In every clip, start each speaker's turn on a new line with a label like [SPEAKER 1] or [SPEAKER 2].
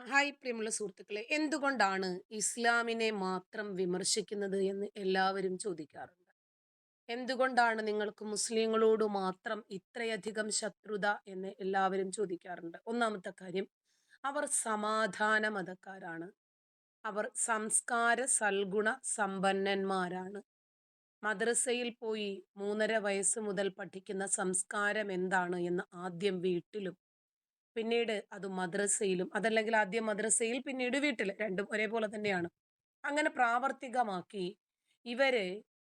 [SPEAKER 1] Hi പ്രിയമുള്ള സുഹൃത്തുക്കളെ എന്തുകൊണ്ടാണ് ഇസ്ലാമിനെ മാത്രം വിമർശിക്കുന്നത് എന്ന് എല്ലാവരും ചോദിക്കാറുണ്ട്? എന്തുകൊണ്ടാണ് നിങ്ങൾക്ക് മുസ്ലിങ്ങളോട് മാത്രം ഇത്രയധികം ശത്രുത എന്ന് എല്ലാവരും ചോദിക്കാറുണ്ട്? ഒന്നാമത്തെ കാര്യം അവർ സമാധാന മതക്കാരാണ്. അവർ സംസ്കാര സൽഗുണ സമ്പന്നന്മാരാണ്. മദ്രസയിൽ പോയി മൂന്നര വയസ്സ് മുതൽ പഠിക്കുന്ന സംസ്കാരം എന്താണ് എന്ന് ആദ്യം വീട്ടിലും പിന്നീട് അത് മദ്രസയിലും അതല്ലെങ്കിൽ ആദ്യം മദ്രസയിൽ പിന്നീട് വീട്ടിൽ രണ്ടും ഒരേപോലെ തന്നെയാണ്. അങ്ങനെ പ്രാവർത്തികമാക്കി ഇവർ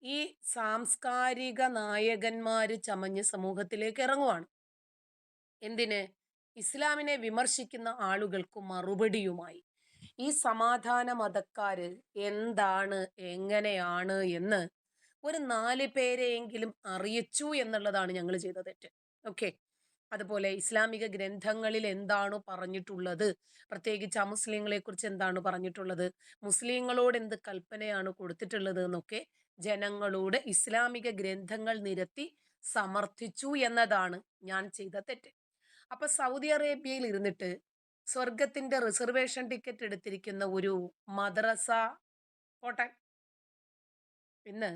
[SPEAKER 1] ഈ സാംസ്കാരിക നായകന്മാര് ചമഞ്ഞ് സമൂഹത്തിലേക്ക് ഇറങ്ങുവാണ്. എന്തിന്? ഇസ്ലാമിനെ വിമർശിക്കുന്ന ആളുകൾക്ക് മറുപടിയുമായി. ഈ സമാധാന മതക്കാര് എന്താണ് എങ്ങനെയാണ് എന്ന് ഒരു നാല് പേരെയെങ്കിലും അറിയിച്ചു എന്നുള്ളതാണ് ഞങ്ങൾ ചെയ്ത തെറ്റ്. ഓക്കെ? അതുപോലെ ഇസ്ലാമിക ഗ്രന്ഥങ്ങളിൽ എന്താണ് പറഞ്ഞിട്ടുള്ളത് പ്രത്യേകിച്ച് അമുസ്ലിങ്ങളെ കുറിച്ച് എന്താണ് പറഞ്ഞിട്ടുള്ളത് മുസ്ലിങ്ങളോട് എന്ത് കൽപ്പനയാണ് കൊടുത്തിട്ടുള്ളത് എന്നൊക്കെ ജനങ്ങളോട് ഇസ്ലാമിക ഗ്രന്ഥങ്ങൾ നിരത്തി സമർത്ഥിച്ചു എന്നതാണ് ഞാൻ ചെയ്ത തെറ്റ്. അപ്പൊ സൗദി അറേബ്യയിൽ ഇരുന്നിട്ട് സ്വർഗത്തിന്റെ റിസർവേഷൻ ടിക്കറ്റ് എടുത്തിരിക്കുന്ന ഒരു മദ്രസ പോട്ടെ ഇന്ന്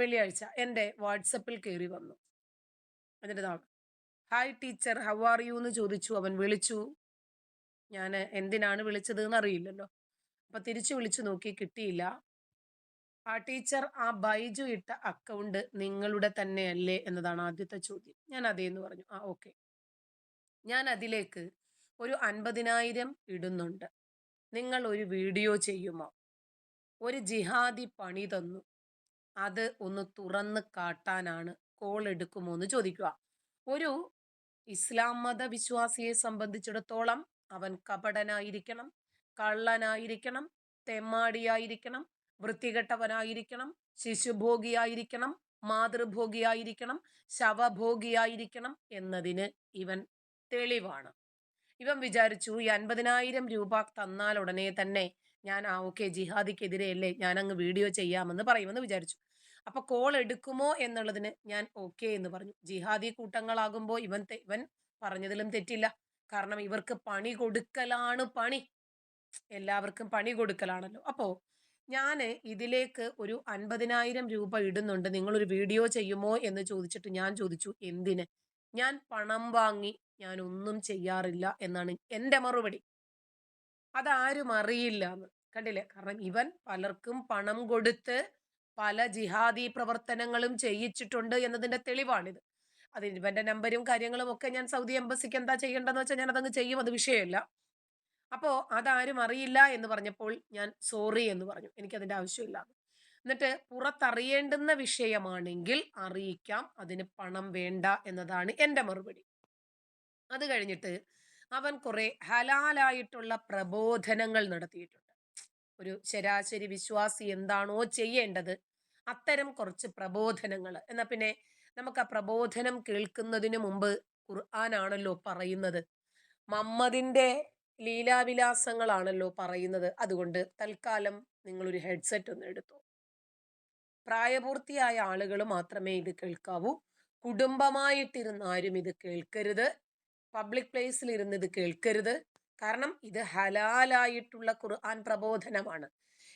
[SPEAKER 1] വെള്ളിയാഴ്ച എന്റെ വാട്സപ്പിൽ കയറി വന്നു. എന്നിട്ട് hi teacher how are you എന്ന് ചോദിച്ചു. അവൻ വിളിച്ചു. ഞാൻ എന്തിനാണ് വിളിച്ചത് എന്ന് അറിയില്ലല്ലോ അപ്പൊ തിരിച്ചു വിളിച്ചു നോക്കി. കിട്ടിയില്ല. ആ ടീച്ചർ ആ ബൈജു ഇട്ട അക്കൗണ്ട് നിങ്ങളുടെ തന്നെയല്ലേ? എന്നതാണ് ആദ്യത്തെ ചോദ്യം. ഞാൻ അതേന്ന് പറഞ്ഞു. ആ ഓക്കെ. ഞാൻ അതിലേക്ക് ഒരു അൻപതിനായിരം ഇടുന്നുണ്ട്. നിങ്ങൾ ഒരു വീഡിയോ ചെയ്യുമോ? ഒരു ജിഹാദി പണി തന്നു. അത് ഒന്ന് തുറന്ന് കാട്ടാനാണ്. കോൾ എടുക്കുമോ എന്ന് ചോദിക്കുക. ഒരു ഇസ്ലാം മത വിശ്വാസിയെ സംബന്ധിച്ചിടത്തോളം അവൻ കപടനായിരിക്കണം കള്ളനായിരിക്കണം തെമ്മാടിയായിരിക്കണം വൃത്തികെട്ടവനായിരിക്കണം ശിശുഭോഗിയായിരിക്കണം മാതൃഭോഗിയായിരിക്കണം ശവഭോഗിയായിരിക്കണം എന്നതിന് ഇവൻ തെളിവാണ്. ഇവൻ വിചാരിച്ചു ഈ അൻപതിനായിരം രൂപ തന്നാൽ ഉടനെ തന്നെ ഞാൻ ആ ഓക്കെ ജിഹാദിക്കെതിരെയല്ലേ ഞാൻ അങ്ങ് വീഡിയോ ചെയ്യാമെന്ന് പറയുമെന്ന് വിചാരിച്ചു. അപ്പൊ കോൾ എടുക്കുമോ എന്നുള്ളതിന് ഞാൻ ഓക്കെ എന്ന് പറഞ്ഞു. ജിഹാദി കൂട്ടങ്ങളാകുമ്പോൾ ഇവൻ ഇവൻ പറഞ്ഞതിലും തെറ്റില്ല. കാരണം ഇവർക്ക് പണി കൊടുക്കലാണ് പണി. എല്ലാവർക്കും പണി കൊടുക്കലാണല്ലോ. അപ്പോ ഞാൻ ഇതിലേക്ക് ഒരു അൻപതിനായിരം രൂപ ഇടുന്നുണ്ട്. നിങ്ങളൊരു വീഡിയോ ചെയ്യുമോ എന്ന് ചോദിച്ചിട്ട് ഞാൻ ചോദിച്ചു എന്തിന്? ഞാൻ പണം വാങ്ങി ഞാൻ ഒന്നും ചെയ്യാറില്ല എന്നാണ് എന്റെ മറുപടി. അതാരും അറിയില്ല എന്ന്. കണ്ടില്ലേ? കാരണം ഇവൻ പലർക്കും പണം കൊടുത്ത് പല ജിഹാദി പ്രവർത്തനങ്ങളും ചെയ്യിച്ചിട്ടുണ്ട് എന്നതിന്റെ തെളിവാണിത്. അത് ഇവന്റെ നമ്പരും കാര്യങ്ങളും ഒക്കെ ഞാൻ സൗദി എംബസിക്ക് എന്താ ചെയ്യേണ്ടതെന്ന് വെച്ചാൽ ഞാൻ അതങ്ങ് ചെയ്യും അത് വിഷയമല്ല. അപ്പോ അതാരും അറിയില്ല എന്ന് പറഞ്ഞപ്പോൾ ഞാൻ സോറി എന്ന് പറഞ്ഞു. എനിക്ക് അതിന്റെ ആവശ്യമില്ല. എന്നിട്ട് പുറത്തറിയേണ്ടുന്ന വിഷയമാണെങ്കിൽ അറിയിക്കാം അതിന് പണം വേണ്ട എന്നതാണ് എന്റെ മറുപടി. അത് കഴിഞ്ഞിട്ട് അവൻ കുറെ ഹലാലായിട്ടുള്ള പ്രബോധനങ്ങൾ നടത്തിയിട്ടുണ്ട്. ഒരു ശരാശരി വിശ്വാസി എന്താണോ ചെയ്യേണ്ടത് അത്തരം കുറച്ച് പ്രബോധനങ്ങൾ. എന്നാ പിന്നെ നമുക്ക് ആ പ്രബോധനം കേൾക്കുന്നതിന് മുമ്പ് ഖുർആാനാണല്ലോ പറയുന്നത്. മമ്മദിന്റെ ലീലാവിലാസങ്ങളാണല്ലോ പറയുന്നത്. അതുകൊണ്ട് തൽക്കാലം നിങ്ങളൊരു ഹെഡ്സെറ്റ് ഒന്ന് എടുത്തു. പ്രായപൂർത്തിയായ ആളുകൾ മാത്രമേ ഇത് കേൾക്കാവൂ. കുടുംബമായിട്ടിരുന്ന് ആരും ഇത് കേൾക്കരുത്. പബ്ലിക് പ്ലേസിൽ ഇരുന്ന് ഇത് കേൾക്കരുത്. കാരണം ഇത് ഹലാലായിട്ടുള്ള ഖുർആൻ പ്രബോധനമാണ്.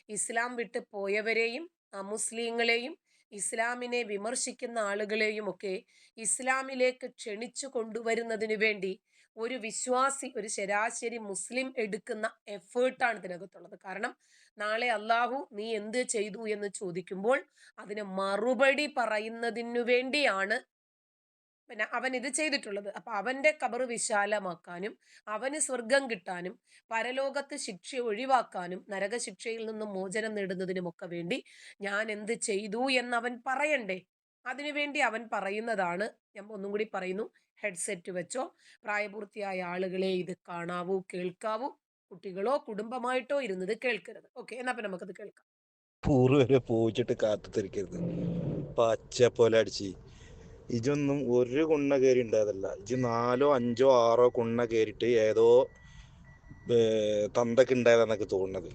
[SPEAKER 1] ഇസ്ലാം വിട്ട് പോയവരെയും അമുസ്ലിങ്ങളെയും ഇസ്ലാമിനെ വിമർശിക്കുന്ന ആളുകളെയും ഒക്കെ ഇസ്ലാമിലേക്ക് ക്ഷണിച്ചു കൊണ്ടുവരുന്നതിനു വേണ്ടി ഒരു വിശ്വാസി ഒരു ശരാശരി മുസ്ലിം എടുക്കുന്ന എഫേർട്ടാണ് ഇതിനകത്തുള്ളത്. കാരണം നാളെ അള്ളാഹു നീ എന്ത് ചെയ്തു എന്ന് ചോദിക്കുമ്പോൾ അതിന് മറുപടി പറയുന്നതിനു വേണ്ടിയാണ് പിന്നെ അവൻ ഇത് ചെയ്തിട്ടുള്ളത്. അപ്പൊ അവന്റെ കബർ വിശാലമാക്കാനും അവന് സ്വർഗം കിട്ടാനും പരലോകത്ത് ശിക്ഷ ഒഴിവാക്കാനും നരകശിക്ഷയിൽ നിന്നും മോചനം നേടുന്നതിനുമൊക്കെ വേണ്ടി ഞാൻ എന്ത് ചെയ്തു എന്ന് അവൻ പറയണ്ടേ അതിനുവേണ്ടി അവൻ പറയുന്നതാണ്. ഞാൻ ഒന്നും കൂടി പറയുന്നു. ഹെഡ്സെറ്റ് വെച്ചോ പ്രായപൂർത്തിയായ ആളുകളെ ഇത് കാണാവൂ കേൾക്കാവൂ. കുട്ടികളോ കുടുംബമായിട്ടോ ഇരുന്നത് കേൾക്കരുത്. ഓക്കെ എന്നാ പിന്നെ നമുക്കത് കേൾക്കാം.
[SPEAKER 2] പൂർവരെ പോയിച്ചിട്ട് കാത്തു തിരിക്കരുത് പച്ച പോലെ അടിച്ച് ഇജൊന്നും ഒരു കുണ്ണ കയറി ഉണ്ടായതല്ല ഇജ് നാലോ അഞ്ചോ ആറോ കുണ്ണ കയറിയിട്ട് ഏതോ തന്തക്ക് ഉണ്ടായതെന്നൊക്കെ തോന്നുന്നത്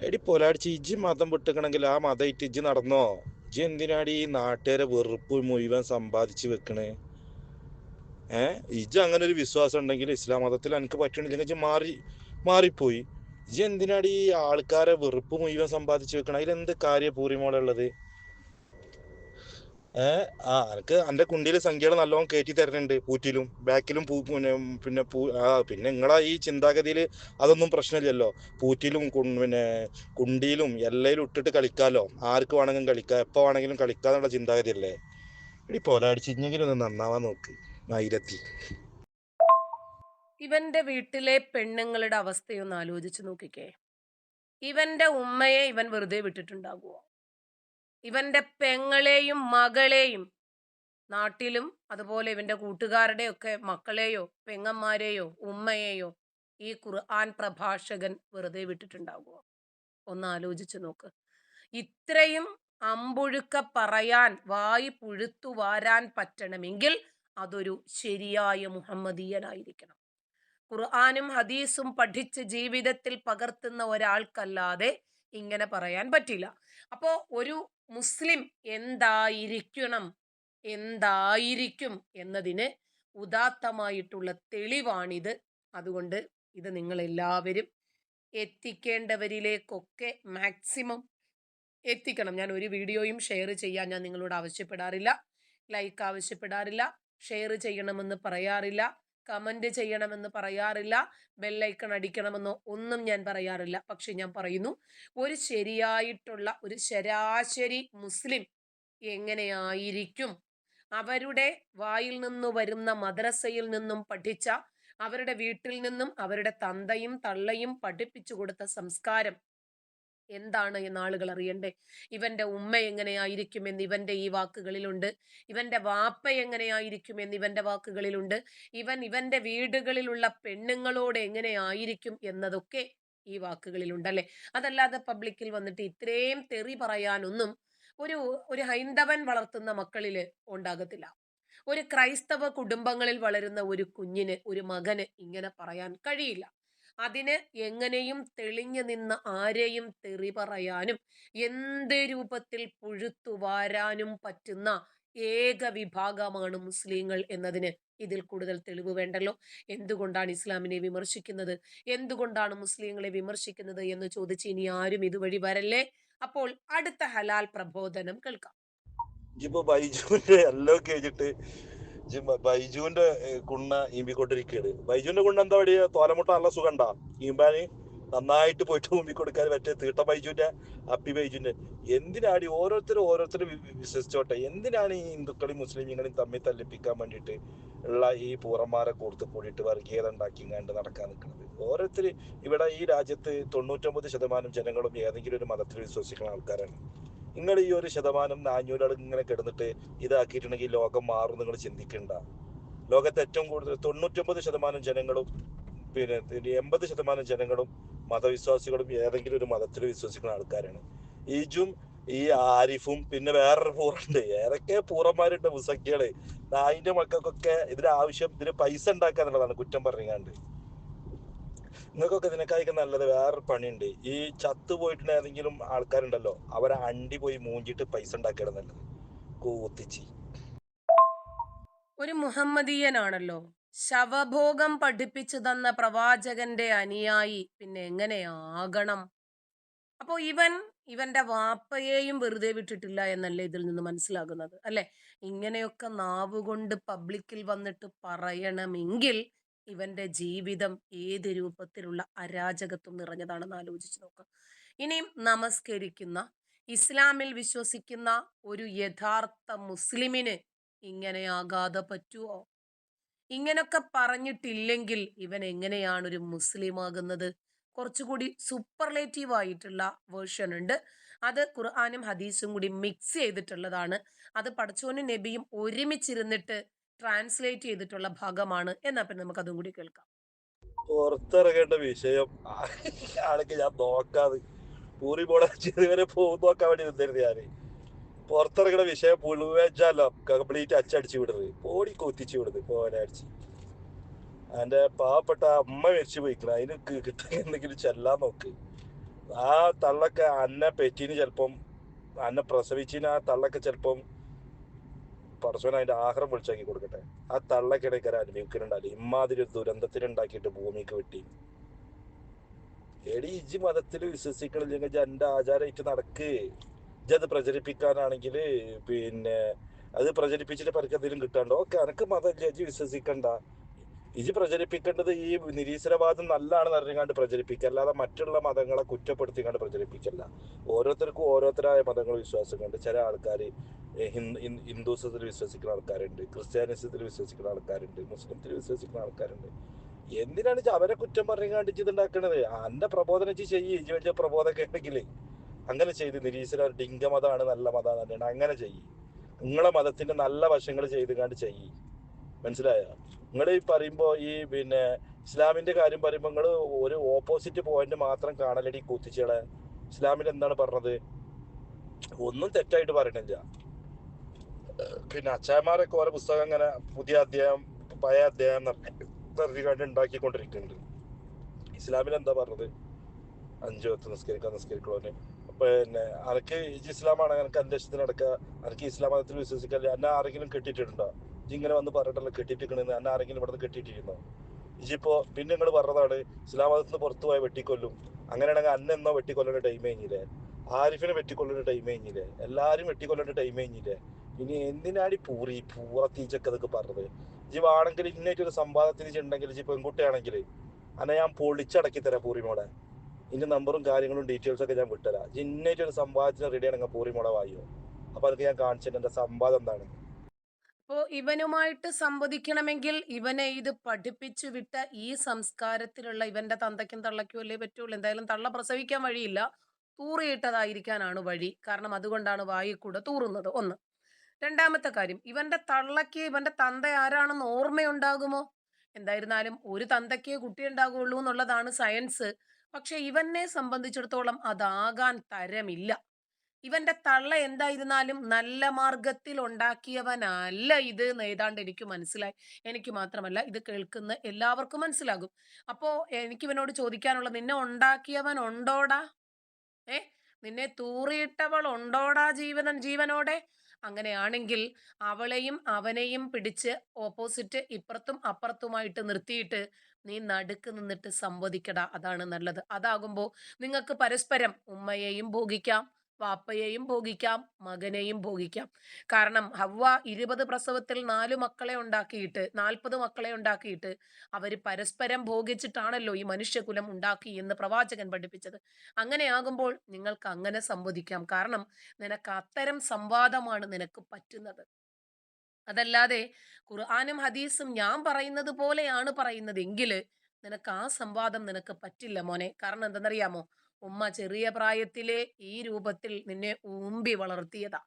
[SPEAKER 2] എടി പൊലാടിച്ച് ഇജ് മതം വിട്ടുക്കണമെങ്കിൽ ആ മതമായിട്ട് ഇജ് നടന്നോ? ഇജ് എന്തിനാടി ഈ നാട്ടുകാരെ വെറുപ്പ് മുഴുവൻ സമ്പാദിച്ച് വെക്കണേ? ഏ? ഇജ് അങ്ങനെ ഒരു വിശ്വാസം ഉണ്ടെങ്കിൽ ഇസ്ലാം മതത്തിൽ എനിക്ക് പറ്റണില്ലെങ്കിൽ ഇജ് മാറി മാറിപ്പോയി. ഇജ് എന്തിനാടി ഈ ആൾക്കാരെ വെറുപ്പ് മുഴുവൻ സമ്പാദിച്ച് വെക്കണം? അതിലെന്ത് കാര്യ പൂരിമോളുള്ളത് ഏഹ് ആ എനിക്ക് എന്റെ കുണ്ടിയിലെ സംഖ്യകൾ നല്ലോണം കയറ്റി തരുന്നുണ്ട് പൂറ്റിലും. ബാക്കിലും പൂ പിന്നെ പിന്നെ പൂ ആ പിന്നെ നിങ്ങളെ ഈ ചിന്താഗതിയിൽ അതൊന്നും പ്രശ്നമില്ലല്ലോ. പൂറ്റിലും പിന്നെ കുണ്ടിയിലും എല്ലയിലും ഇട്ടിട്ട് കളിക്കാമല്ലോ ആർക്ക് വേണമെങ്കിലും കളിക്കാം എപ്പോ വേണമെങ്കിലും കളിക്കാന്നുള്ള ചിന്താഗതി അല്ലേ ഇടി പോലാടിച്ചിഞ്ഞെങ്കിലും ഒന്ന് നന്നാവാൻ നോക്ക് മൈരത്തി
[SPEAKER 1] ഇവന്റെ വീട്ടിലെ പെണ്ണുങ്ങളുടെ അവസ്ഥയൊന്ന് ആലോചിച്ച് നോക്കിക്കേ. ഇവന്റെ ഉമ്മയെ ഇവൻ വെറുതെ വിട്ടിട്ടുണ്ടാകുമോ ഇവന്റെ പെങ്ങളെയും മകളെയും നാട്ടിലും അതുപോലെ ഇവന്റെ കൂട്ടുകാരുടെ ഒക്കെ മക്കളെയോ പെങ്ങന്മാരെയോ ഉമ്മയെയോ ഈ ഖുർആൻ പ്രഭാഷകൻ വെറുതെ വിട്ടിട്ടുണ്ടാകുമോ ഒന്ന് ആലോചിച്ചു നോക്ക്. ഇത്രയും അമ്പുഴുക്ക പറയാൻ വായി പുഴുത്തു വാരാൻ പറ്റണമെങ്കിൽ അതൊരു ശരിയായ മുഹമ്മദീയനായിരിക്കണം. ഖുർആാനും ഹദീസും പഠിച്ച് ജീവിതത്തിൽ പകർത്തുന്ന ഒരാൾക്കല്ലാതെ ഇങ്ങനെ പറയാൻ പറ്റില്ല. അപ്പോ ഒരു മുസ്ലിം എന്തായിരിക്കണം? എന്തായിരിക്കും എന്നതിന് ഉദാത്തമായിട്ടുള്ള തെളിവാണിത്. അതുകൊണ്ട് ഇത് നിങ്ങൾ എല്ലാവരും എത്തിക്കേണ്ടവരിലേക്കൊക്കെ മാക്സിമം എത്തിക്കണം. ഞാൻ ഒരു വീഡിയോയും ഷെയർ ചെയ്യാൻ ഞാൻ നിങ്ങളോട് ആവശ്യപ്പെടാറില്ല. ലൈക്ക് ആവശ്യപ്പെടാറില്ല. ഷെയർ ചെയ്യണമെന്ന് പറയാറില്ല. കമന്റ് ചെയ്യണമെന്ന് പറയാറില്ല. ബെല്ലൈക്കൺ അടിക്കണമെന്നോ ഒന്നും ഞാൻ പറയാറില്ല. പക്ഷെ ഞാൻ പറയുന്നു ഒരു ശരിയായിട്ടുള്ള ഒരു ശരാശരി മുസ്ലിം എങ്ങനെയായിരിക്കും? അവരുടെ വായിൽ നിന്ന് വരുന്ന മദ്രസയിൽ നിന്നും പഠിച്ച അവരുടെ വീട്ടിൽ നിന്നും അവരുടെ തന്തയും തള്ളയും പഠിപ്പിച്ചു കൊടുത്ത സംസ്കാരം എന്താണ് എന്ന് ആളുകൾ അറിയണ്ടേ? ഇവന്റെ ഉമ്മ എങ്ങനെയായിരിക്കും എന്ന് ഇവന്റെ ഈ വാക്കുകളിലുണ്ട്. ഇവന്റെ വാപ്പ എങ്ങനെയായിരിക്കും എന്ന് ഇവന്റെ വാക്കുകളിലുണ്ട്. ഇവൻ ഇവന്റെ വീടുകളിലുള്ള പെണ്ണുങ്ങളോട് എങ്ങനെയായിരിക്കും എന്നതൊക്കെ ഈ വാക്കുകളിലുണ്ട് അല്ലെ അതല്ലാതെ പബ്ലിക്കിൽ വന്നിട്ട് ഇത്രയും തെറി പറയാനൊന്നും ഒരു ഒരു ഹൈന്ദവൻ വളർത്തുന്ന മക്കളിൽ ഉണ്ടാകത്തില്ല. ഒരു ക്രൈസ്തവ കുടുംബങ്ങളിൽ വളരുന്ന ഒരു കുഞ്ഞിന് ഒരു മകന് ഇങ്ങനെ പറയാൻ കഴിയില്ല. അതിന് എങ്ങനെയും തെളിഞ്ഞു നിന്ന് ആരെയും തെറി പറയാനും എന്ത് രൂപത്തിൽ പുഴുത്തു വാരാനും പറ്റുന്ന ഏക വിഭാഗമാണ് മുസ്ലിങ്ങൾ എന്നതിന് ഇതിൽ കൂടുതൽ തെളിവ് വേണ്ടല്ലോ. എന്തുകൊണ്ടാണ് ഇസ്ലാമിനെ വിമർശിക്കുന്നത്? എന്തുകൊണ്ടാണ് മുസ്ലിങ്ങളെ വിമർശിക്കുന്നത് എന്ന് ചോദിച്ച് ഇനി ആരും ഇതുവഴി വരല്ലേ? അപ്പോൾ അടുത്ത ഹലാൽ പ്രബോധനം കേൾക്കാം.
[SPEAKER 2] ഇപ്പൊ ബൈജുവിന്റെ എല്ലാം കഴിഞ്ഞിട്ട് ബൈജുവിന്റെ കുണ്ണ ഈമ്പിക്കൊണ്ടിരിക്കുകയാണ് ബൈജുവിന്റെ കുണ്ണ എന്താ പറയുക തോലമുട്ട നല്ല സുഖണ്ടാ. ഈമ്പാന് നന്നായിട്ട് പോയിട്ട് ഊമ്പി കൊടുക്കാൻ മറ്റേ തീട്ട ബൈജുവിന്റെ അപ്പി ബൈജുവിന്റെ. എന്തിനാണ് ഓരോരുത്തരും ഓരോരുത്തരും വിശ്വസിച്ചോട്ടെ? എന്തിനാണ് ഈ ഹിന്ദുക്കളെയും മുസ്ലിമീങ്ങളെയും തമ്മിൽ തല്ലിപ്പിക്കാൻ വേണ്ടിയിട്ട് ഉള്ള ഈ പൂറന്മാരെ കൊടുത്ത് കൂടിയിട്ട് വർഗീയത ഉണ്ടാക്കി കണ്ട് നടക്കാൻ നിൽക്കുന്നത് ഓരോരുത്തർ ഇവിടെ ഈ രാജ്യത്ത് തൊണ്ണൂറ്റൊമ്പത് ശതമാനം ജനങ്ങളും ഏതെങ്കിലും ഒരു മതത്തിൽ വിശ്വസിക്കുന്ന ആൾക്കാരാണ്. നിങ്ങൾ ഈ ഒരു ശതമാനം നാനൂറ് ഇങ്ങനെ കിടന്നിട്ട് ഇതാക്കിയിട്ടുണ്ടെങ്കിൽ ലോകം മാറും നിങ്ങൾ ചിന്തിക്കേണ്ട. ലോകത്തെ ഏറ്റവും കൂടുതൽ തൊണ്ണൂറ്റൊമ്പത് ശതമാനം ജനങ്ങളും പിന്നെ എൺപത് ശതമാനം ജനങ്ങളും മതവിശ്വാസികളും ഏതെങ്കിലും ഒരു മതത്തിൽ വിശ്വസിക്കുന്ന ആൾക്കാരാണ്. ഈജും ഈ ആരിഫും പിന്നെ വേറൊരു പൂറുണ്ട് ഏതൊക്കെ പൂറന്മാരുണ്ട് മുസക്കികൾ. നായിന്റെ മക്കൾക്കൊക്കെ ഇതിന് ആവശ്യം ഇതിന് പൈസ ഉണ്ടാക്കുക എന്നുള്ളതാണ് കുറ്റം പറഞ്ഞാണ്ട് നിങ്ങൾക്കൊക്കെ ഇതിനേക്കായൊക്കെ നല്ലത് വേറൊരു പണിയുണ്ട്. ഈ ചത്തു പോയിട്ടുള്ള ഏതെങ്കിലും ആൾക്കാരുണ്ടല്ലോ അവരെ അണ്ടി പോയി മൂഞ്ചിട്ട് പൈസ ഉണ്ടാക്കിയാണ് നല്ലത്. കൂത്തിച്ചി.
[SPEAKER 1] ഒരു മുഹമ്മദീയനാണല്ലോ. ശവഭോഗം പഠിപ്പിച്ചു തന്ന പ്രവാചകന്റെ അനുയായി പിന്നെ എങ്ങനെയാകണം അപ്പോ ഇവൻ ഇവന്റെ വാപ്പയെയും വെറുതെ വിട്ടിട്ടില്ല എന്നല്ലേ ഇതിൽ നിന്ന് മനസ്സിലാകുന്നത് അല്ലെ? ഇങ്ങനെയൊക്കെ നാവുകൊണ്ട് പബ്ലിക്കിൽ വന്നിട്ട് പറയണമെങ്കിൽ ഇവന്റെ ജീവിതം ഏത് രൂപത്തിലുള്ള അരാജകത്വം നിറഞ്ഞതാണെന്ന് ആലോചിച്ച് നോക്കുക ഇനിയും നമസ്കരിക്കുന്ന ഇസ്ലാമിൽ വിശ്വസിക്കുന്ന ഒരു യഥാർത്ഥ മുസ്ലിമിന് ഇങ്ങനെയാകാതെ പറ്റുമോ ഇങ്ങനൊക്കെ പറഞ്ഞിട്ടില്ലെങ്കിൽ ഇവൻ എങ്ങനെയാണ് ഒരു മുസ്ലിം ആകുന്നത്? കുറച്ചുകൂടി സൂപ്പർലേറ്റീവ് ആയിട്ടുള്ള വേർഷൻ ഉണ്ട്. അത് ഖുർആാനും ഹദീസും കൂടി മിക്സ് ചെയ്തിട്ടുള്ളതാണ്. അത് പടച്ചോനും നബിയും ഒരുമിച്ചിരുന്നിട്ട് ട്രാൻസ്ലേറ്റ് ചെയ്തിട്ടുള്ള ഭാഗമാണ് എന്നാ പിന്നെ നമുക്ക് അതും കൂടി കേൾക്കാം.
[SPEAKER 2] പുറത്തിറങ്ങേണ്ട വിഷയം. ആണെങ്കിൽ ഞാൻ നോക്കാതെ പൂറി പോണ ചെറിയവരെ പോകും നോക്കാൻ വേണ്ടി നിന്നിരുന്നു ഞാൻ. പുറത്തിറങ്ങണ വിഷയം പുഴുവെച്ചാലോ കംപ്ലീറ്റ് അച്ചടിച്ചു വിടുന്നത്. ഓടി കൊത്തിച്ചു വിടുന്നത് പോലടിച്ച് എന്റെ പാവപ്പെട്ട അമ്മ മരിച്ചു പോയിക്കണം. അതിന് കിട്ടുന്ന എന്തെങ്കിലും ചെല്ലാൻ നോക്ക്. ആ തള്ളൊക്കെ അന്നെ പെറ്റീന് ചിലപ്പം അന്നെ പ്രസവിച്ചിന് ആ തള്ളൊക്കെ ചിലപ്പം പടച്ചോൻ അതിന്റെ ആഹാരം വിളിച്ചാക്കി കൊടുക്കട്ടെ. ആ തള്ളക്കിടയ്ക്കര അനുഭവിക്കുന്നുണ്ടാവില്ല ഇമാതിരി ദുരന്തത്തിനുണ്ടാക്കിയിട്ട് ഭൂമിക്ക് വെട്ടി. എടി ഇജി മതത്തിൽ വിശ്വസിക്കണില്ലെങ്കിൽ എന്റെ ആചാരമായിട്ട് നടക്ക്. ഇജ്ജ് അത് പ്രചരിപ്പിക്കാനാണെങ്കിൽ പിന്നെ അത് പ്രചരിപ്പിച്ചിട്ട് പരിക്കെന്തെങ്കിലും കിട്ടാണ്ടോ? ഓക്കെ അനക്ക് മതം ഇല്ല ഇജ്ജ് വിശ്വസിക്കണ്ട. ഇജ് പ്രചരിപ്പിക്കേണ്ടത് ഈ നിരീശ്വരവാദം നല്ലതാണെന്ന് അറിഞ്ഞുകൊണ്ട് പ്രചരിപ്പിക്കുക. അല്ലാതെ മറ്റുള്ള മതങ്ങളെ കുറ്റപ്പെടുത്തിക്കാണ്ട് പ്രചരിപ്പിക്കല്ല. ഓരോരുത്തർക്കും ഓരോരുത്തരായ മതങ്ങൾ വിശ്വാസങ്ങളുണ്ട്. ചില ആൾക്കാർ ഹിന്ദുസത്തിൽ വിശ്വസിക്കുന്ന ആൾക്കാരുണ്ട് ക്രിസ്ത്യാനിസത്തിൽ വിശ്വസിക്കുന്ന ആൾക്കാരുണ്ട് മുസ്ലിംത്തിൽ വിശ്വസിക്കുന്ന ആൾക്കാരുണ്ട്. എന്തിനാണ് അവരെ കുറ്റം പറഞ്ഞുകൊണ്ട് ഇജ്ജ് ഇതുണ്ടാക്കണത്? അന്റെ പ്രബോധനം വെച്ച് ചെയ്യ്. ഇജ്ജ് വലിയ പ്രബോധനം ഉണ്ടെങ്കിൽ അങ്ങനെ ചെയ്ത് നിരീശ്വര ഡിങ്ക മതമാണ് നല്ല മതം തന്നെയാണ്. അങ്ങനെ ചെയ്യ്. നിങ്ങളെ മതത്തിന്റെ നല്ല വശങ്ങൾ ചെയ്തുകൊണ്ട് ചെയ്യ്. മനസ്സിലായോ? നിങ്ങൾ ഈ പറയുമ്പോ ഈ പിന്നെ ഇസ്ലാമിന്റെ കാര്യം പറയുമ്പോൾ നിങ്ങൾ ഒരു ഓപ്പോസിറ്റ് പോയിന്റ് മാത്രം കാണലടി കൂത്തിച്ചേളെ. ഇസ്ലാമിൽ എന്താണ് പറഞ്ഞത്? ഒന്നും തെറ്റായിട്ട് പറയണില്ല. പിന്നെ അച്ചായമാരൊക്കെ ഓരോ പുസ്തകം ഇങ്ങനെ പുതിയ അധ്യായം പഴയ അധ്യായം കണ്ട് ഉണ്ടാക്കിക്കൊണ്ടിരിക്കുന്നുണ്ട്. ഇസ്ലാമിൽ എന്താ പറഞ്ഞത്? അഞ്ചു പത്ത് നിസ്കരിക്കാൻ നിസ്കരിക്കണോന് പിന്നെ അനക്ക് ഇസ്ലാമാണ് എനിക്ക് അന്വേഷണത്തിന് നടക്കുക അനക്ക് ഇസ്ലാം മതത്തിൽ വിശ്വസിക്കാൻ എന്നെ ആരെങ്കിലും കെട്ടിയിട്ടുണ്ടോ? ഇജ് ഇങ്ങനെ വന്ന് പറഞ്ഞിട്ടല്ലോ കെട്ടിട്ടിക്കണെന്ന് എന്നെ ആരെങ്കിലും ഇവിടെ കെട്ടിയിട്ടിരുന്നോ? ഇജിപ്പോ പിന്നെ നിങ്ങൾ പറഞ്ഞതാണ് ഇസ്ലാം നിന്ന് പുറത്തു പോയ വെട്ടിക്കൊല്ലും. അങ്ങനെയാണെങ്കിൽ അന്ന എന്നോ വെട്ടിക്കൊല്ലേണ്ട ടൈം കഴിഞ്ഞില്ലേ? ആരിഫിനെ വെട്ടിക്കൊല്ലേണ്ട ടൈം കഴിഞ്ഞില്ലേ? എല്ലാരും വെട്ടിക്കൊല്ലേണ്ട ടൈം കഴിഞ്ഞില്ലേ? ഇനി എന്തിനാടി പൂറി പൂറത്തീച്ചൊക്കെ അതൊക്കെ പറഞ്ഞത്? ഇജ് വേണമെങ്കിൽ ഇന്നേറ്റൊരു സമ്പാദത്തിന് ഉണ്ടെങ്കിൽ ഇജ് പെൺകുട്ടിയാണെങ്കിൽ അന്നെ ഞാൻ പൊളിച്ചടക്കി തരാം പൂറിമോടെ ഇതിന്റെ നമ്പറും കാര്യങ്ങളും ഡീറ്റെയിൽസ് ഒക്കെ ഞാൻ വിട്ടുതരാം ഇന്നേറ്റൊരു സമ്പാദത്തിന് റെഡി ആണെങ്കിൽ പൂറിമോളെ വായോ. അപ്പൊ അതൊക്കെ ഞാൻ കാണിച്ചിട്ടുണ്ട് എന്റെ സമ്പാദം എന്താണ്?
[SPEAKER 1] അപ്പോ ഇവനുമായിട്ട് സംവദിക്കണമെങ്കിൽ ഇവനെ ഇത് പഠിപ്പിച്ചു വിട്ട ഈ സംസ്കാരത്തിലുള്ള ഇവന്റെ തന്തയ്ക്കും തള്ളയ്ക്കും അല്ലേ പറ്റുള്ളൂ. എന്തായാലും തള്ള പ്രസവിക്കാൻ വഴിയില്ല. തൂറിയിട്ടതായിരിക്കാനാണ് വഴി. കാരണം അതുകൊണ്ടാണ് വായിൽ കൂടെ തൂറുന്നത്. ഒന്ന്. രണ്ടാമത്തെ കാര്യം. ഇവന്റെ തള്ളയ്ക്ക് ഇവന്റെ തന്ത ആരാണെന്ന് ഓർമ്മയുണ്ടാകുമോ? എന്തായിരുന്നാലും ഒരു തന്തയ്ക്കേ കുട്ടി ഉണ്ടാകുള്ളൂ എന്നുള്ളതാണ് സയൻസ്. പക്ഷെ ഇവനെ സംബന്ധിച്ചിടത്തോളം അതാകാൻ തരമില്ല. ഇവന്റെ തള്ള എന്തായിരുന്നാലും നല്ല മാർഗത്തിൽ ഉണ്ടാക്കിയവനല്ല ഇത് ഏതാണ്ട് എനിക്ക് മനസ്സിലായി. എനിക്ക് മാത്രമല്ല ഇത് കേൾക്കുന്ന എല്ലാവർക്കും മനസ്സിലാകും. അപ്പോ എനിക്ക് ഇവനോട് ചോദിക്കാനുള്ള നിന്നെ ഉണ്ടാക്കിയവൻ ഉണ്ടോടാ? ഏ? നിന്നെ തൂറിയിട്ടവൾ ഉണ്ടോടാ ജീവനൻ ജീവനോടെ? അങ്ങനെയാണെങ്കിൽ അവളെയും അവനെയും പിടിച്ച് ഓപ്പോസിറ്റ് ഇപ്പുറത്തും അപ്പുറത്തുമായിട്ട് നിർത്തിയിട്ട് നീ നടുക്ക് നിന്നിട്ട് സംവദിക്കടാ. അതാണ് നല്ലത്. അതാകുമ്പോൾ നിങ്ങൾക്ക് പരസ്പരം ഉമ്മയെയും ഭോഗിക്കാം വാപ്പയെയും ഭോഗിക്കാം മകനെയും ഭോഗിക്കാം. കാരണം ഹവ്വ ഇരുപത് പ്രസവത്തിൽ നാല് മക്കളെ ഉണ്ടാക്കിയിട്ട് നാൽപ്പത് മക്കളെ ഉണ്ടാക്കിയിട്ട് അവർ പരസ്പരം ഭോഗിച്ചിട്ടാണല്ലോ ഈ മനുഷ്യകുലം ഉണ്ടാക്കി എന്ന് പ്രവാചകൻ പഠിപ്പിച്ചത്. അങ്ങനെയാകുമ്പോൾ നിങ്ങൾക്ക് അങ്ങനെ സംവദിക്കാം. കാരണം നിനക്ക് അത്തരം സംവാദമാണ് നിനക്ക് പറ്റുന്നത്. അതല്ലാതെ ഖുർആാനും ഹദീസും ഞാൻ പറയുന്നത് പോലെയാണ് പറയുന്നത്. എങ്കിൽ നിനക്ക് ആ സംവാദം നിനക്ക് പറ്റില്ല മോനെ. കാരണം എന്തെന്നറിയാമോ? ഉമ്മ ചെറിയ പ്രായത്തിലെ ഈ രൂപത്തിൽ നിന്നെ ഊമ്പി വളർത്തിയതാ.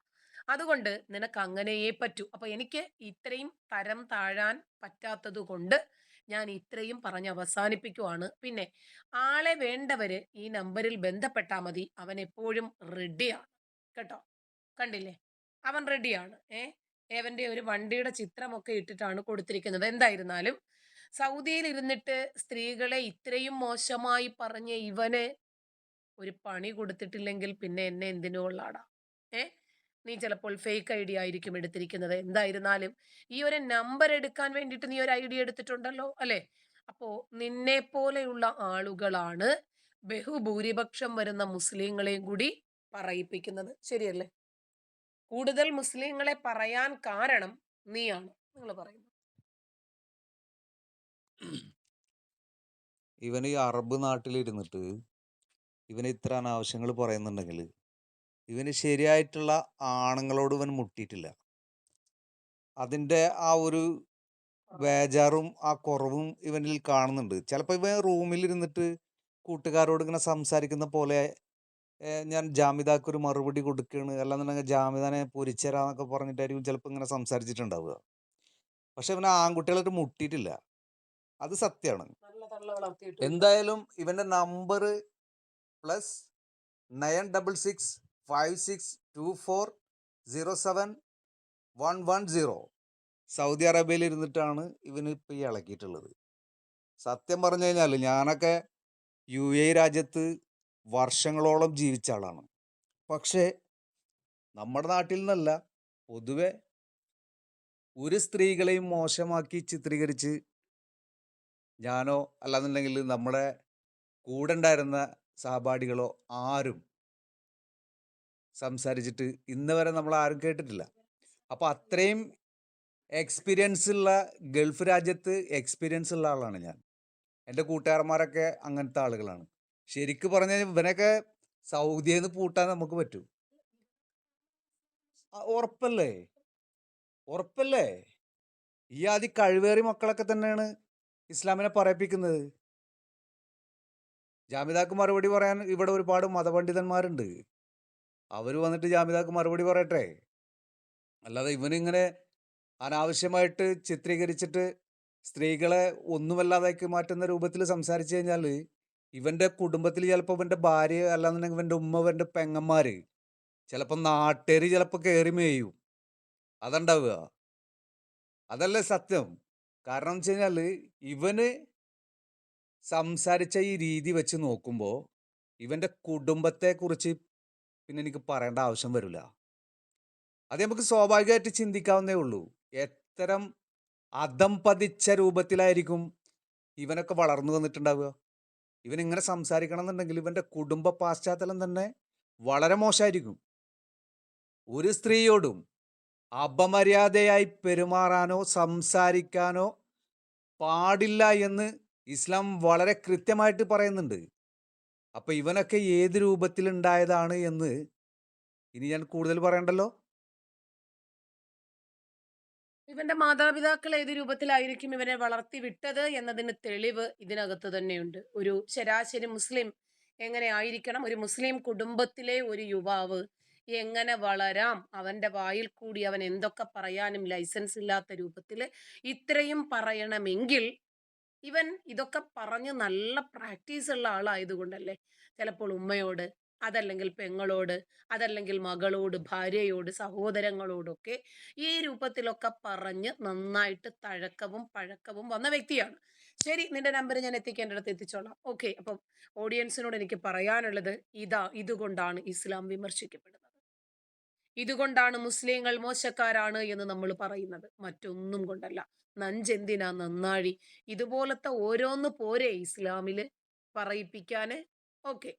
[SPEAKER 1] അതുകൊണ്ട് നിനക്ക് അങ്ങനെയേ പറ്റൂ. അപ്പൊ എനിക്ക് ഇത്രയും തരം താഴാൻ പറ്റാത്തത് കൊണ്ട് ഞാൻ ഇത്രയും പറഞ്ഞ് അവസാനിപ്പിക്കുവാണ്. പിന്നെ ആളെ വേണ്ടവര് ഈ നമ്പറിൽ ബന്ധപ്പെട്ടാൽ മതി. അവൻ എപ്പോഴും റെഡിയാണ്. കേട്ടോ? കണ്ടില്ലേ? അവൻ റെഡിയാണ്. ഏ? ഏവന്റെ ഒരു വണ്ടിയുടെ ചിത്രമൊക്കെ ഇട്ടിട്ടാണ് കൊടുത്തിരിക്കുന്നത്. എന്തായിരുന്നാലും സൗദിയിൽ ഇരുന്നിട്ട് സ്ത്രീകളെ ഇത്രയും മോശമായി പറഞ്ഞ ഇവന് ഒരു പണി കൊടുത്തിട്ടില്ലെങ്കിൽ പിന്നെ എന്നെ എന്തിനു കൊള്ളാടാ? ഏ? നീ ചിലപ്പോൾ ഫേക്ക് ഐ ഡി ആയിരിക്കും എടുത്തിരിക്കുന്നത്. എന്തായിരുന്നാലും ഈ ഒരു നമ്പർ എടുക്കാൻ വേണ്ടിയിട്ട് നീ ഒരു ഐ ഡി എടുത്തിട്ടുണ്ടല്ലോ അല്ലേ? അപ്പോ നിന്നെ പോലെയുള്ള ആളുകളാണ് ബഹുഭൂരിപക്ഷം വരുന്ന മുസ്ലിങ്ങളെയും കൂടി പറയിപ്പിക്കുന്നത്. ശരിയല്ലേ? കൂടുതൽ മുസ്ലിങ്ങളെ പറയാൻ കാരണം നീയാണ് നിങ്ങൾ പറയുന്നത്.
[SPEAKER 3] ഇവന് ഈ അറബ് നാട്ടിലിരുന്നിട്ട് ഇവന് ഇത്ര അനാവശ്യങ്ങൾ പറയുന്നുണ്ടെങ്കിൽ ഇവന് ശരിയായിട്ടുള്ള ആണുങ്ങളോട് ഇവൻ മുട്ടിയിട്ടില്ല. അതിന്റെ ആ ഒരു ബേജാറും ആ കുറവും ഇവനിൽ കാണുന്നുണ്ട്. ചിലപ്പോൾ ഇവൻ റൂമിലിരുന്നിട്ട് കൂട്ടുകാരോട് ഇങ്ങനെ സംസാരിക്കുന്ന പോലെ ഞാൻ ജാമിതാക്ക് ഒരു മറുപടി കൊടുക്കുകയാണ് അല്ലാന്നുണ്ടെങ്കിൽ ജാമിതാനെ പൊരിച്ചരാന്നൊക്കെ പറഞ്ഞിട്ടായിരിക്കും ചിലപ്പോൾ ഇങ്ങനെ സംസാരിച്ചിട്ടുണ്ടാവുക. പക്ഷെ ഇവൻ ആൺകുട്ടികളായിട്ട് മുട്ടിയിട്ടില്ല. അത് സത്യമാണ് എന്തായാലും ഇവന്റെ number plus nine double six five six two four zero seven one one zero Saudi അറേബ്യയിൽ ഇരുന്നിട്ടാണ് ഇവന് ഇപ്പം ഈ ഇളക്കിയിട്ടുള്ളത്. സത്യം പറഞ്ഞു കഴിഞ്ഞാൽ ഞാനൊക്കെ യു എ രാജ്യത്ത് വർഷങ്ങളോളം ജീവിച്ച ആളാണ്. പക്ഷേ നമ്മുടെ നാട്ടിൽ നിന്നല്ല പൊതുവെ ഒരു സ്ത്രീകളെയും മോശമാക്കി ചിത്രീകരിച്ച് ഞാനോ അല്ലാന്നുണ്ടെങ്കിൽ നമ്മുടെ കൂടെ ഉണ്ടായിരുന്ന സഹപാഠികളോ ആരും സംസാരിച്ചിട്ട് ഇന്ന് വരെ നമ്മൾ ആരും കേട്ടിട്ടില്ല. അപ്പോൾ അത്രയും എക്സ്പീരിയൻസ് ഉള്ള ഗൾഫ് രാജ്യത്ത് എക്സ്പീരിയൻസ് ഉള്ള ആളാണ് ഞാൻ. എന്റെ കൂട്ടുകാരന്മാരൊക്കെ അങ്ങനത്തെ ആളുകളാണ്. ശരിക്ക് പറഞ്ഞാൽ ഇവനൊക്കെ സൗദിയിൽ നിന്ന് പൂട്ടാൻ നമുക്ക് പറ്റും. ഉറപ്പല്ലേ? ഉറപ്പല്ലേ? ഈ ആദ്യ കഴിവേറി മക്കളൊക്കെ തന്നെയാണ് ഇസ്ലാമിനെ പറയിപ്പിക്കുന്നത്. ജാമിതാക്ക് മറുപടി പറയാൻ ഇവിടെ ഒരുപാട് മതപണ്ഡിതന്മാരുണ്ട്. അവർ വന്നിട്ട് ജാമിതാക്ക് മറുപടി പറയട്ടെ? അല്ലാതെ ഇവനിങ്ങനെ അനാവശ്യമായിട്ട് ചിത്രീകരിച്ചിട്ട് സ്ത്രീകളെ ഒന്നുമല്ലാതാക്കി മാറ്റുന്ന രൂപത്തിൽ സംസാരിച്ചു കഴിഞ്ഞാൽ ഇവന്റെ കുടുംബത്തിൽ ചിലപ്പോൾ ഇവന്റെ ഭാര്യ അല്ലാന്നുണ്ടെങ്കിൽ ഇവന്റെ ഉമ്മ ഇവന്റെ പെങ്ങന്മാർ ചിലപ്പോൾ നാട്ടുകാർ ചിലപ്പോൾ കയറി മേയും. അതുണ്ടാവുക അതല്ലേ സത്യം. കാരണം വെച്ച് കഴിഞ്ഞാൽ ഇവന് സംസാരിച്ച ഈ രീതി വെച്ച് നോക്കുമ്പോൾ ഇവന്റെ കുടുംബത്തെക്കുറിച്ച് പിന്നെ എനിക്ക് പറയേണ്ട ആവശ്യം വരില്ല. അത് നമുക്ക് സ്വാഭാവികമായിട്ട് ചിന്തിക്കാവുന്നേ ഉള്ളൂ. എത്തരം അധം പതിച്ച രൂപത്തിലായിരിക്കും ഇവനൊക്കെ വളർന്നു വന്നിട്ടുണ്ടാവുക. ഇവൻ ഇങ്ങനെ സംസാരിക്കണം എന്നുണ്ടെങ്കിൽ ഇവന്റെ കുടുംബ പാശ്ചാത്തലം തന്നെ വളരെ മോശമായിരിക്കും. ഒരു സ്ത്രീയോടും അപമര്യാദയായി പെരുമാറാനോ സംസാരിക്കാനോ പാടില്ല എന്ന് ഇസ്ലാം വളരെ കൃത്യമായിട്ട് പറയുന്നുണ്ട്. അപ്പൊ ഇവനൊക്കെ ഏത് രൂപത്തിലുണ്ടായതാണ് എന്ന് ഇനി ഞാൻ കൂടുതൽ പറയണ്ടല്ലോ?
[SPEAKER 1] ഇവന്റെ മാതാപിതാക്കൾ ഏത് രൂപത്തിലായിരിക്കും ഇവനെ വളർത്തി വിട്ടത് എന്നതിന് തെളിവ് ഇതിനകത്ത് തന്നെയുണ്ട്. ഒരു ശരാശരി മുസ്ലിം എങ്ങനെ ആയിരിക്കണം? ഒരു മുസ്ലിം കുടുംബത്തിലെ ഒരു യുവാവ് എങ്ങനെ വളരാം? അവന്റെ വായിൽ കൂടി അവൻ എന്തൊക്കെ പറയാനും ലൈസൻസ് ഇല്ലാത്ത രൂപത്തിൽ ഇത്രയും പറയണമെങ്കിൽ ഇവൻ ഇതൊക്കെ പറഞ്ഞ് നല്ല പ്രാക്ടീസ് ഉള്ള ആളായതുകൊണ്ടല്ലേ ചിലപ്പോൾ ഉമ്മയോട് അതല്ലെങ്കിൽ പെങ്ങളോട് അതല്ലെങ്കിൽ മകളോട് ഭാര്യയോട് സഹോദരങ്ങളോടൊക്കെ ഈ രൂപത്തിലൊക്കെ പറഞ്ഞ് നന്നായിട്ട് തഴക്കവും പഴക്കവും വന്ന വ്യക്തിയാണ്. ശരി നിന്റെ നമ്പർ ഞാൻ എത്തിക്കേണ്ടിടത്ത് എത്തിച്ചോളാം. ഓക്കെ അപ്പം ഓഡിയൻസിനോട് എനിക്ക് പറയാനുള്ളത് ഇതാ ഇതുകൊണ്ടാണ് ഇസ്ലാം വിമർശിക്കപ്പെടുന്നത്. ഇതുകൊണ്ടാണ് മുസ്ലിങ്ങൾ മോശക്കാരാണ് എന്ന് നമ്മൾ പറയുന്നത്. മറ്റൊന്നും കൊണ്ടല്ല. നഞ്ചെന്തിനാ നന്നാഴി? ഇതുപോലത്തെ ഓരോന്ന് പോരെ ഇസ്ലാമിൽ പറയിപ്പിക്കാന്? ഓക്കെ.